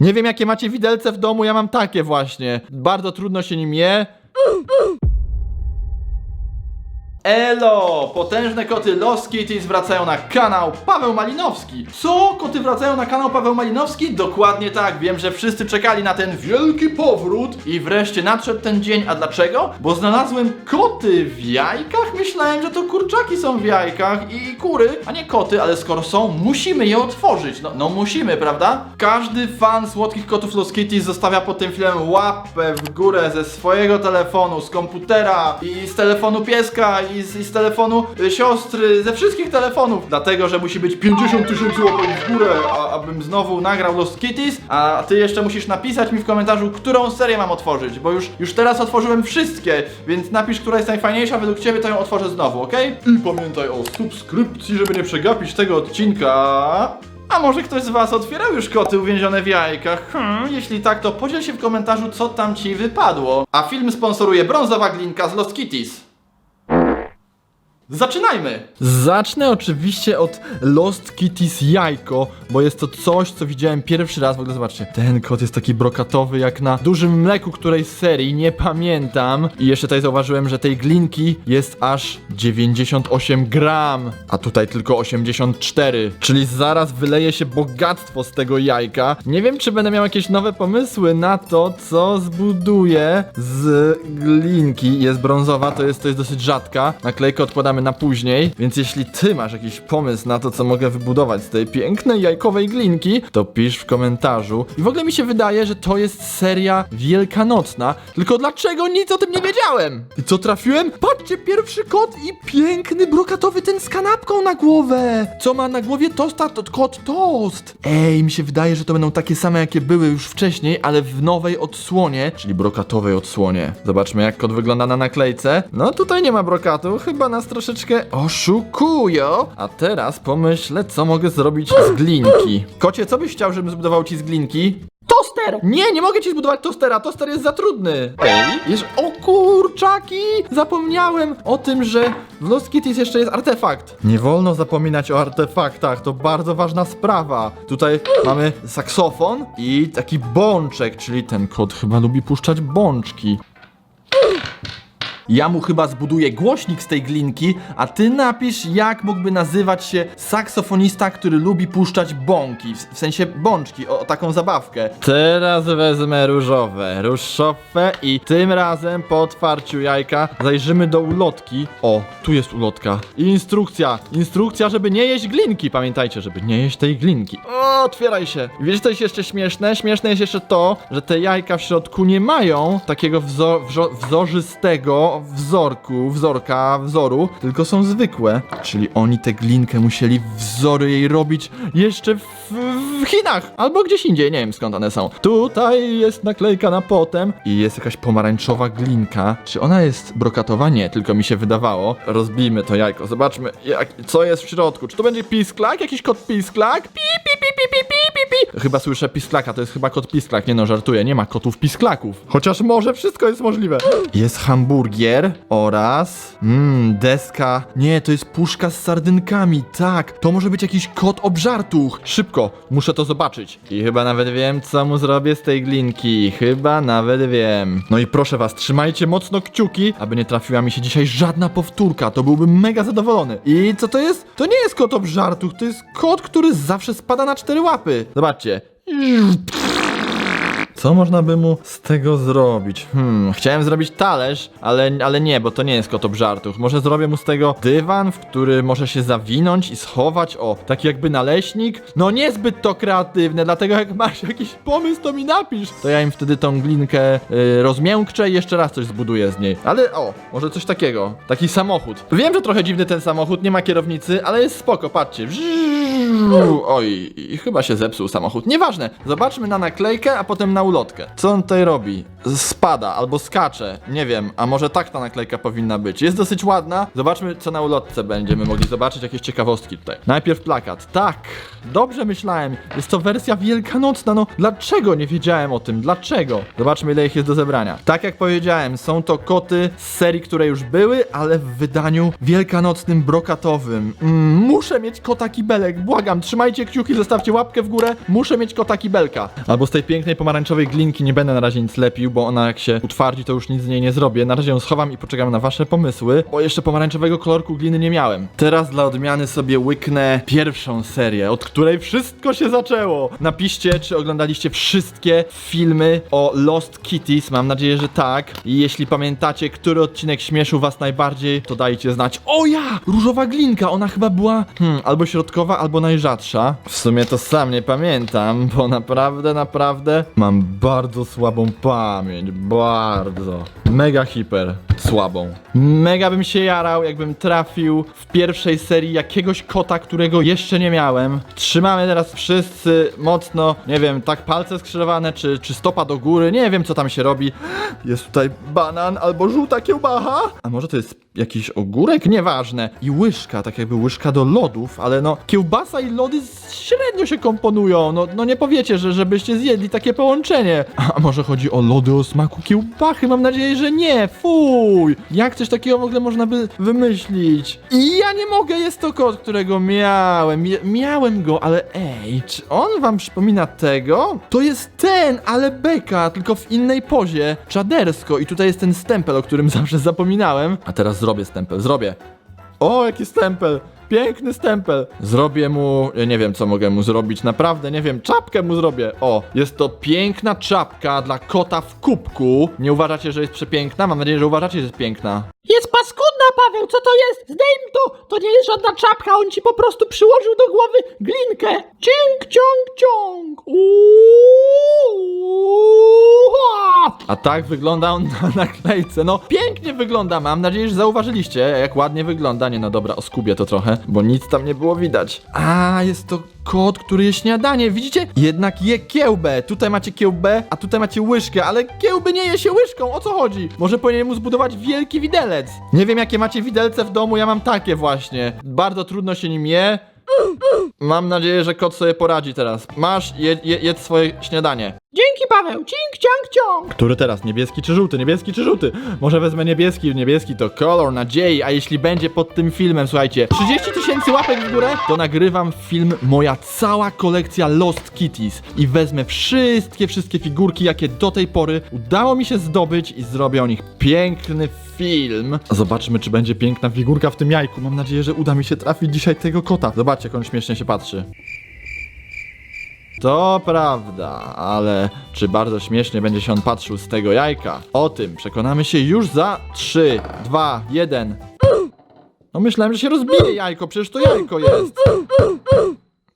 Nie wiem jakie macie widelce w domu, ja mam takie właśnie. Bardzo trudno się nim je. Elo! Potężne koty Lost Kitties wracają na kanał Paweł Malinowski. Co? Koty wracają na kanał Paweł Malinowski? Dokładnie tak. Wiem, że wszyscy czekali na ten wielki powrót i wreszcie nadszedł ten dzień. A dlaczego? Bo znalazłem koty w jajkach? Myślałem, że to kurczaki są w jajkach i kury, a nie koty, ale skoro są, musimy je otworzyć. No, no musimy, prawda? Każdy fan słodkich kotów Lost Kitties zostawia pod tym filmem łapę w górę ze swojego telefonu, z komputera i z telefonu pieska i z, i z telefonu y, siostry, ze wszystkich telefonów. Dlatego, że musi być 50 tysięcy łapek w górę, a, abym znowu nagrał Lost Kitties, a ty jeszcze musisz napisać mi w komentarzu, którą serię mam otworzyć, bo już, już teraz otworzyłem wszystkie, więc napisz, która jest najfajniejsza według ciebie, to ją otworzę znowu, ok? I pamiętaj o subskrypcji, żeby nie przegapić tego odcinka. A może ktoś z was otwierał już koty uwięzione w jajkach? Hmm, jeśli tak, to podziel się w komentarzu, co tam ci wypadło. A film sponsoruje brązowa glinka z Lost Kitties. Zaczynajmy! Zacznę oczywiście od Lost Kitties jajko, bo jest to coś, co widziałem pierwszy raz. W ogóle zobaczcie, ten kot jest taki brokatowy jak na dużym mleku której serii, nie pamiętam. I jeszcze tutaj zauważyłem, że tej glinki jest aż 98 gram, a tutaj tylko 84. Czyli zaraz wyleje się bogactwo z tego jajka. Nie wiem, czy będę miał jakieś nowe pomysły na to, co zbuduję z glinki. Jest brązowa, to jest, to jest dosyć rzadka. Naklejkę na później, więc jeśli ty masz jakiś pomysł na to, co mogę wybudować z tej pięknej jajkowej glinki, to pisz w komentarzu. I w ogóle mi się wydaje, że to jest seria wielkanocna. Tylko dlaczego nic o tym nie wiedziałem? I co trafiłem? Patrzcie, pierwszy kot i piękny brokatowy ten z kanapką na głowę. Co ma na głowie tosta? To kot toast. Ej, mi się wydaje, że to będą takie same, jakie były już wcześniej, ale w nowej odsłonie, czyli brokatowej odsłonie. Zobaczmy, jak kot wygląda na naklejce. No tutaj nie ma brokatu, chyba nas troszeczkę oszukują. A teraz pomyślę, co mogę zrobić z glinki. Kocie, co byś chciał, żebym zbudował ci z glinki? Toster! Nie, nie mogę ci zbudować tostera, toster jest za trudny. Ej, jeszcze, o kurczaki! Zapomniałem o tym, że w Lost Kitties jeszcze jest artefakt. Nie wolno zapominać o artefaktach, to bardzo ważna sprawa. Tutaj mamy saksofon i taki bączek, czyli ten kot chyba lubi puszczać bączki. Ja mu chyba zbuduję głośnik z tej glinki, a ty napisz, jak mógłby nazywać się saksofonista, który lubi puszczać bąki, w, sensie bączki, o, o taką zabawkę. Teraz wezmę różowe, różowe i tym razem po otwarciu jajka zajrzymy do ulotki. O, tu jest ulotka. Instrukcja, instrukcja, żeby nie jeść glinki, pamiętajcie, żeby nie jeść tej glinki. O, otwieraj się. I wiecie, co jest jeszcze śmieszne? Śmieszne jest jeszcze to, że te jajka w środku nie mają takiego wzo wzorzystego wzorku, wzorka, wzoru, tylko są zwykłe. Czyli oni tę glinkę musieli wzory jej robić jeszcze w, w Chinach albo gdzieś indziej, nie wiem skąd one są. Tutaj jest naklejka na potem i jest jakaś pomarańczowa glinka. Czy ona jest brokatowa? Nie, tylko mi się wydawało. Rozbijmy to jajko, zobaczmy jak, co jest w środku. Czy to będzie pisklak? Jakiś kot pisklak? Pi, pi, pi, pi, pi, pi, pi, pi. Chyba słyszę pisklaka, to jest chyba kot pisklak. Nie no, żartuję, nie ma kotów pisklaków. Chociaż może wszystko jest możliwe. Jest hamburgier oraz... Mmm, deska. Nie, to jest puszka z sardynkami, tak. To może być jakiś kot obżartuch. Szybko, muszę to zobaczyć. I chyba nawet wiem, co mu zrobię z tej glinki. Chyba nawet wiem. No i proszę was, trzymajcie mocno kciuki, aby nie trafiła mi się dzisiaj żadna powtórka. To byłbym mega zadowolony. I co to jest? To nie jest kot obżartuch, to jest kot, który zawsze spada na cztery łapy. Zobaczcie. Co można by mu z tego zrobić? Hmm, chciałem zrobić talerz, ale, ale nie, bo to nie jest kot obżartuch. Może zrobię mu z tego dywan, w który może się zawinąć i schować, o, taki jakby naleśnik. No niezbyt to kreatywne, dlatego jak masz jakiś pomysł, to mi napisz. To ja im wtedy tą glinkę y, rozmiękczę i jeszcze raz coś zbuduję z niej. Ale o, może coś takiego. Taki samochód. Wiem, że trochę dziwny ten samochód, nie ma kierownicy, ale jest spoko, patrzcie. Oj, chyba się zepsuł samochód. Nieważne, zobaczmy na naklejkę, a potem na ulotkę. Co on tutaj robi? Spada albo skacze, nie wiem, a może tak ta naklejka powinna być. Jest dosyć ładna. Zobaczmy, co na ulotce będziemy mogli zobaczyć, jakieś ciekawostki tutaj. Najpierw plakat. Tak, dobrze myślałem. Jest to wersja wielkanocna, no dlaczego nie wiedziałem o tym? Dlaczego? Zobaczmy, ile ich jest do zebrania. Tak jak powiedziałem, są to koty z serii, które już były, ale w wydaniu wielkanocnym, brokatowym. Mm, muszę mieć kota kibelek, błagam trzymajcie kciuki, zostawcie łapkę w górę, muszę mieć kota kibelka. Albo z tej pięknej pomarańczowej glinki nie będę na razie nic lepił, bo ona jak się utwardzi, to już nic z niej nie zrobię. Na razie ją schowam i poczekam na wasze pomysły, bo jeszcze pomarańczowego kolorku gliny nie miałem. Teraz dla odmiany sobie łyknę pierwszą serię, od której wszystko się zaczęło. Napiszcie, czy oglądaliście wszystkie filmy o Lost Kitties, mam nadzieję, że tak. I jeśli pamiętacie, który odcinek śmieszył was najbardziej, to dajcie znać. O ja! Różowa glinka, ona chyba była hmm, albo środkowa, albo najrzadsza. W sumie to sam nie pamiętam, bo naprawdę, naprawdę mam bardzo słabą pamięć. Bardzo. Mega hiper słabą. Mega bym się jarał, jakbym trafił w pierwszej serii jakiegoś kota, którego jeszcze nie miałem. Trzymamy teraz wszyscy mocno, nie wiem, tak palce skrzyżowane, czy, czy stopa do góry, nie wiem co tam się robi. Jest tutaj banan albo żółta kiełbacha. A może to jest jakiś ogórek? Nieważne. I łyżka, tak jakby łyżka do lodów, ale no kiełbasa i lody średnio się komponują. No, no nie powiecie, że żebyście zjedli takie połączenie. A może chodzi o lody o smaku kiełbachy? Mam nadzieję, że nie. Fuj! Jak coś takiego w ogóle można by wymyślić? I ja nie mogę, jest to kot, którego miałem. Mia- miałem go, ale ej, czy on wam przypomina tego? To jest ten, ale beka, tylko w innej pozie. Czadersko. I tutaj jest ten stempel, o którym zawsze zapominałem. A teraz zrobię stempel, zrobię. O, jaki stempel! Piękny stempel! Zrobię mu, ja nie wiem co mogę mu zrobić, naprawdę nie wiem, czapkę mu zrobię. O, jest to piękna czapka dla kota w kubku. Nie uważacie, że jest przepiękna? Mam nadzieję, że uważacie, że jest piękna. Jest paskudna, Paweł, co to jest? Zdejm to! To nie jest żadna czapka, on ci po prostu przyłożył do głowy glinkę. Cink, ciąg, ciąg. Uuuu. A tak wygląda on na naklejce. No, pięknie wygląda, mam nadzieję, że zauważyliście, jak ładnie wygląda. Nie no dobra, oskubię to trochę, bo nic tam nie było widać. A, jest to kot, który je śniadanie, widzicie? Jednak je kiełbę. Tutaj macie kiełbę, a tutaj macie łyżkę, ale kiełby nie je się łyżką, o co chodzi? Może powinien mu zbudować wielki widelec. Nie wiem, jakie macie widelce w domu, ja mam takie właśnie. Bardzo trudno się nim je. Mam nadzieję, że kot sobie poradzi teraz. Masz, je, je, jedz swoje śniadanie. Dzięki, Paweł. Cink, ciąg, ciąg. Który teraz? Niebieski czy żółty? Niebieski czy żółty? Może wezmę niebieski, niebieski to kolor nadziei, a jeśli będzie pod tym filmem, słuchajcie, 30 tysięcy łapek w górę, to nagrywam film Moja cała kolekcja Lost Kitties i wezmę wszystkie, wszystkie figurki, jakie do tej pory udało mi się zdobyć i zrobię o nich piękny film. Zobaczmy, czy będzie piękna figurka w tym jajku. Mam nadzieję, że uda mi się trafić dzisiaj tego kota. Zobaczcie, jak on śmiesznie się patrzy. To prawda, ale czy bardzo śmiesznie będzie się on patrzył z tego jajka? O tym przekonamy się już za 3, 2, 1. No myślałem, że się rozbije jajko, przecież to jajko jest.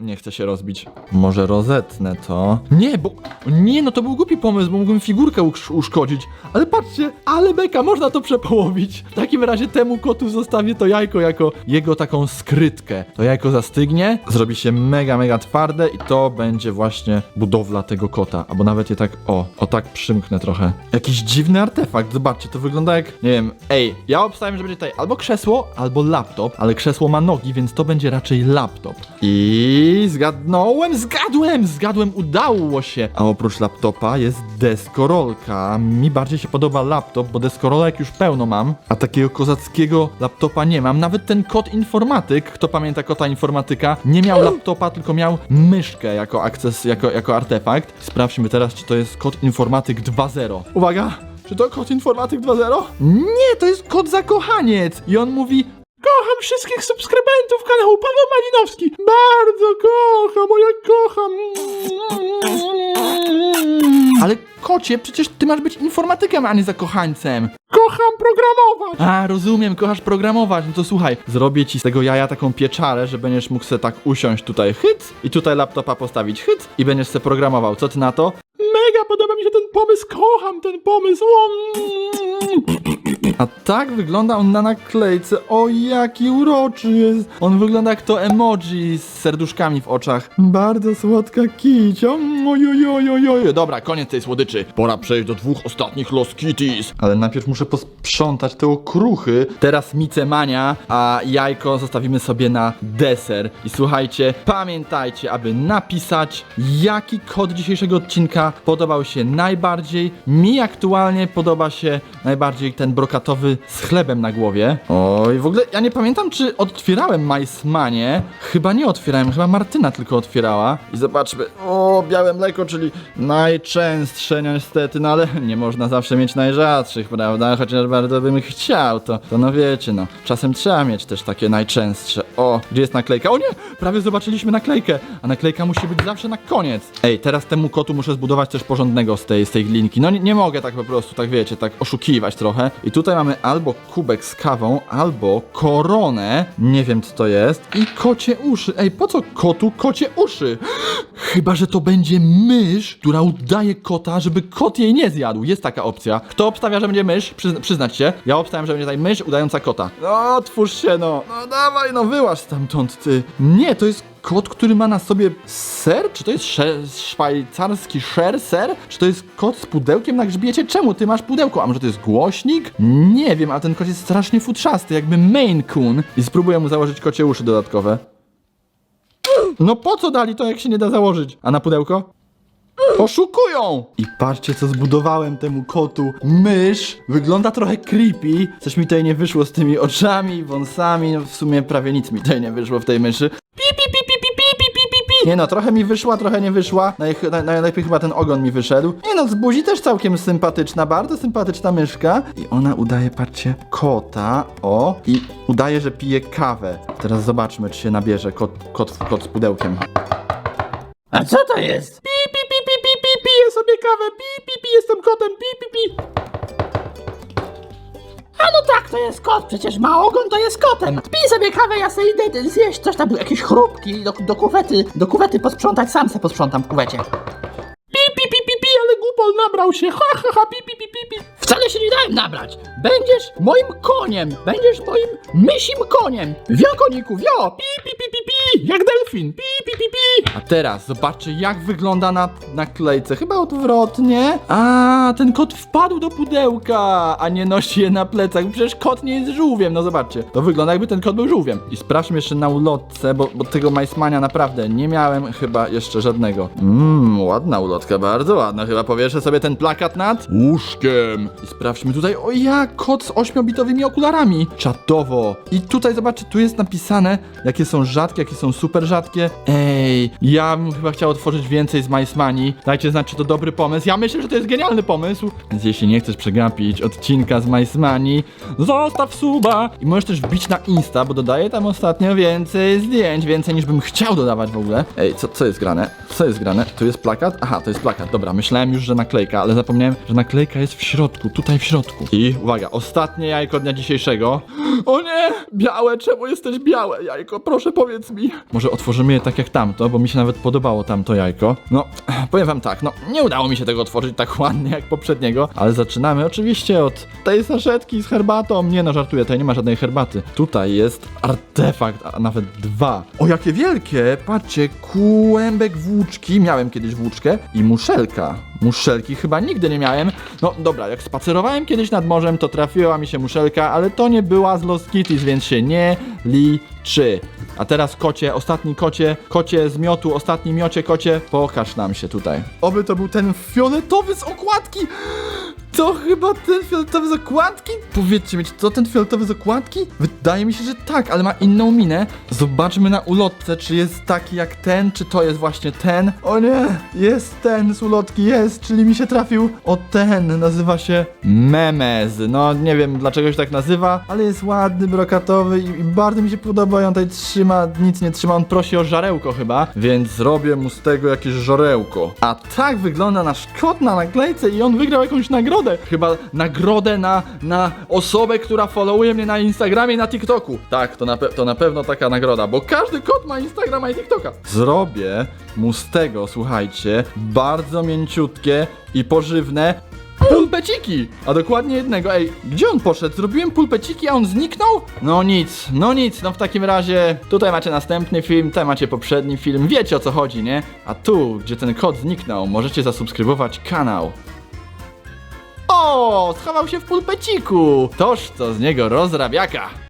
Nie chcę się rozbić. Może rozetnę to. Nie, bo. Nie, no to był głupi pomysł, bo mógłbym figurkę usz- uszkodzić. Ale patrzcie, ale beka, można to przepołowić. W takim razie temu kotu zostawię to jajko jako jego taką skrytkę. To jajko zastygnie, zrobi się mega, mega twarde i to będzie właśnie budowla tego kota. Albo nawet je tak, o, o tak przymknę trochę. Jakiś dziwny artefakt, zobaczcie, to wygląda jak, nie wiem, ej, ja obstawiam, że będzie tutaj albo krzesło, albo laptop, ale krzesło ma nogi, więc to będzie raczej laptop. I zgadnąłem, zgadłem, zgadłem, udało się. A oprócz laptopa jest deskorolka. Mi bardziej się podoba laptop, bo deskorolek już pełno mam, a takiego kozackiego laptopa nie mam. Nawet ten kot informatyk, kto pamięta kota informatyka, nie miał laptopa, tylko miał myszkę jako akces, jako, jako artefakt. Sprawdźmy teraz, czy to jest kot informatyk 2.0. Uwaga! Czy to kot informatyk 2.0? Nie, to jest kot zakochaniec! I on mówi, wszystkich subskrybentów kanału Paweł Malinowski. Bardzo kocham, ja kocham. ale kocie, przecież ty masz być informatykiem, a nie zakochańcem. Kocham programować. A, rozumiem, kochasz programować. No to słuchaj, zrobię ci z tego jaja taką pieczarę, że będziesz mógł sobie tak usiąść tutaj hyc i tutaj laptopa postawić hyc i będziesz sobie programował. Co ty na to? Mega podoba mi się ten pomysł, kocham ten pomysł. O, A tak wygląda on na naklejce. O, jaki uroczy jest. On wygląda jak to emoji z serduszkami w oczach. Bardzo słodka kicia. Ojojojojoj. Dobra, koniec tej słodyczy. Pora przejść do dwóch ostatnich Lost Kitties. Ale najpierw muszę posprzątać te okruchy. Teraz micemania, a jajko zostawimy sobie na deser. I słuchajcie, pamiętajcie, aby napisać, jaki kod dzisiejszego odcinka podobał się najbardziej. Mi aktualnie podoba się najbardziej ten brokatowy fioletowy z chlebem na głowie. Oj, w ogóle ja nie pamiętam, czy otwierałem Majsmanie. Chyba nie otwierałem, chyba Martyna tylko otwierała. I zobaczmy, o, białe mleko, czyli najczęstsze niestety, no ale nie można zawsze mieć najrzadszych, prawda? Chociaż bardzo bym chciał, to, to no wiecie, no. Czasem trzeba mieć też takie najczęstsze. O, gdzie jest naklejka? O nie, prawie zobaczyliśmy naklejkę, a naklejka musi być zawsze na koniec. Ej, teraz temu kotu muszę zbudować coś porządnego z tej, z tej glinki. No nie, nie mogę tak po prostu, tak wiecie, tak oszukiwać trochę. I tutaj mamy albo kubek z kawą, albo koronę, nie wiem co to jest, i kocie uszy. Ej, po co kotu kocie uszy? Chyba, że to będzie mysz, która udaje kota, żeby kot jej nie zjadł. Jest taka opcja. Kto obstawia, że będzie mysz? Przyzna przyznać się. Ja obstawiam, że będzie tutaj mysz udająca kota. No, otwórz się, no. No dawaj, no wyłaź stamtąd, ty. Nie, to jest kot, który ma na sobie ser? Czy to jest szwajcarski szer, ser? Czy to jest kot z pudełkiem na grzbiecie? Czemu ty masz pudełko? A może to jest głośnik? Nie wiem, A ten kot jest strasznie futrzasty, jakby Maine Coon. I spróbuję mu założyć kocie uszy dodatkowe. No po co dali to, jak się nie da założyć? A na pudełko? Poszukują! I patrzcie, co zbudowałem temu kotu. Mysz! Wygląda trochę creepy. Coś mi tutaj nie wyszło z tymi oczami, wąsami. No w sumie prawie nic mi tutaj nie wyszło w tej myszy. Pi, pi, pi. Nie no, trochę mi wyszła, trochę nie wyszła. Naj, naj, najlepiej chyba ten ogon mi wyszedł. Nie no, z buzi też całkiem sympatyczna, bardzo sympatyczna myszka. I ona udaje, patrzcie, kota. O, i udaje, że pije kawę. Teraz zobaczmy, czy się nabierze kot, kot, kot z pudełkiem. A co to jest? Pi, pi, pi, pi, pi, pi, piję sobie kawę, pi, pi, pi, jestem kotem, pi, pi, pi. A no tak, to jest kot, przecież ma ogon, to jest kotem. Pij sobie kawę, ja sobie idę zjeść coś tam, jakieś chrupki do, do kuwety, do kuwety posprzątać, sam se posprzątam w kuwecie. Pi, pi, pi, pi, pi, ale głupol nabrał się, ha, ha, ha, pi, pi, pi, pi, pi. Wcale się nie dałem nabrać. Będziesz moim koniem, będziesz moim mysim koniem. Wio koniku, wio, pi, pi, pi, jak delfin, pi, pi, pi, pi. A teraz zobaczcie, jak wygląda na naklejce. Chyba odwrotnie. A, ten kot wpadł do pudełka, a nie nosi je na plecach. Przecież kot nie jest żółwiem. No zobaczcie, to wygląda jakby ten kot był żółwiem. I sprawdźmy jeszcze na ulotce, bo, bo tego majsmania naprawdę nie miałem chyba jeszcze żadnego. Mmm, ładna ulotka, bardzo ładna. Chyba powieszę sobie ten plakat nad łóżkiem. I sprawdźmy tutaj, o ja, kot z ośmiobitowymi okularami. Czatowo. I tutaj zobaczcie, tu jest napisane, jakie są rzadkie, jakie są super rzadkie. Ej, ja bym chyba chciał otworzyć więcej z Majsmani. Dajcie znać, czy to dobry pomysł. Ja myślę, że to jest genialny pomysł. Więc jeśli nie chcesz przegapić odcinka z Majsmani, zostaw suba. I możesz też wbić na Insta, bo dodaję tam ostatnio więcej zdjęć, więcej niż bym chciał dodawać w ogóle. Ej, co, co jest grane? Co jest grane? Tu jest plakat? Aha, to jest plakat. Dobra, myślałem już, że naklejka, ale zapomniałem, że naklejka jest w środku, tutaj w środku. I uwaga, ostatnie jajko dnia dzisiejszego. O nie! Białe, czemu jesteś białe, jajko? Proszę powiedz mi. Może otworzymy je tak jak tamto, bo mi się nawet podobało tamto jajko. No, powiem wam tak, no nie udało mi się tego otworzyć tak ładnie jak poprzedniego, ale zaczynamy oczywiście od tej saszetki z herbatą. Nie no, żartuję, tutaj nie ma żadnej herbaty. Tutaj jest artefakt, a nawet dwa. O, jakie wielkie! Patrzcie, kłębek włóczki, miałem kiedyś włóczkę i muszelka. Muszelki chyba nigdy nie miałem. No dobra, jak spacerowałem kiedyś nad morzem, to trafiła mi się muszelka, ale to nie była z Lost Kitties, więc się nie liczy. A teraz kocie, ostatni kocie, kocie z miotu, ostatni miocie kocie, pokaż nam się tutaj. Oby to był ten fioletowy z okładki! To chyba ten fioletowy z okładki? Powiedzcie mi, czy to ten fioletowy z okładki? Wydaje mi się, że tak, ale ma inną minę. Zobaczmy na ulotce, czy jest taki jak ten, czy to jest właśnie ten. O nie, jest ten z ulotki, jest, czyli mi się trafił. O ten, nazywa się Memez. No nie wiem dlaczego się tak nazywa, ale jest ładny, brokatowy i, i bardzo mi się podoba. I on tutaj trzyma, nic nie trzyma, on prosi o żarełko chyba, więc zrobię mu z tego jakieś żarełko. A tak wygląda nasz kot na naklejce i on wygrał jakąś nagrodę. Chyba nagrodę na, na osobę, która followuje mnie na Instagramie i na TikToku. Tak, to na, to na pewno taka nagroda, bo każdy kot ma Instagrama i TikToka. Zrobię mu z tego, słuchajcie, bardzo mięciutkie i pożywne Pulpeciki! A dokładnie jednego. Ej, gdzie on poszedł? Zrobiłem pulpeciki, a on zniknął? No nic, no nic, no w takim razie tutaj macie następny film, tutaj macie poprzedni film, wiecie o co chodzi, nie? A tu, gdzie ten kot zniknął, możecie zasubskrybować kanał. O, schował się w pulpeciku! Toż to z niego rozrabiaka!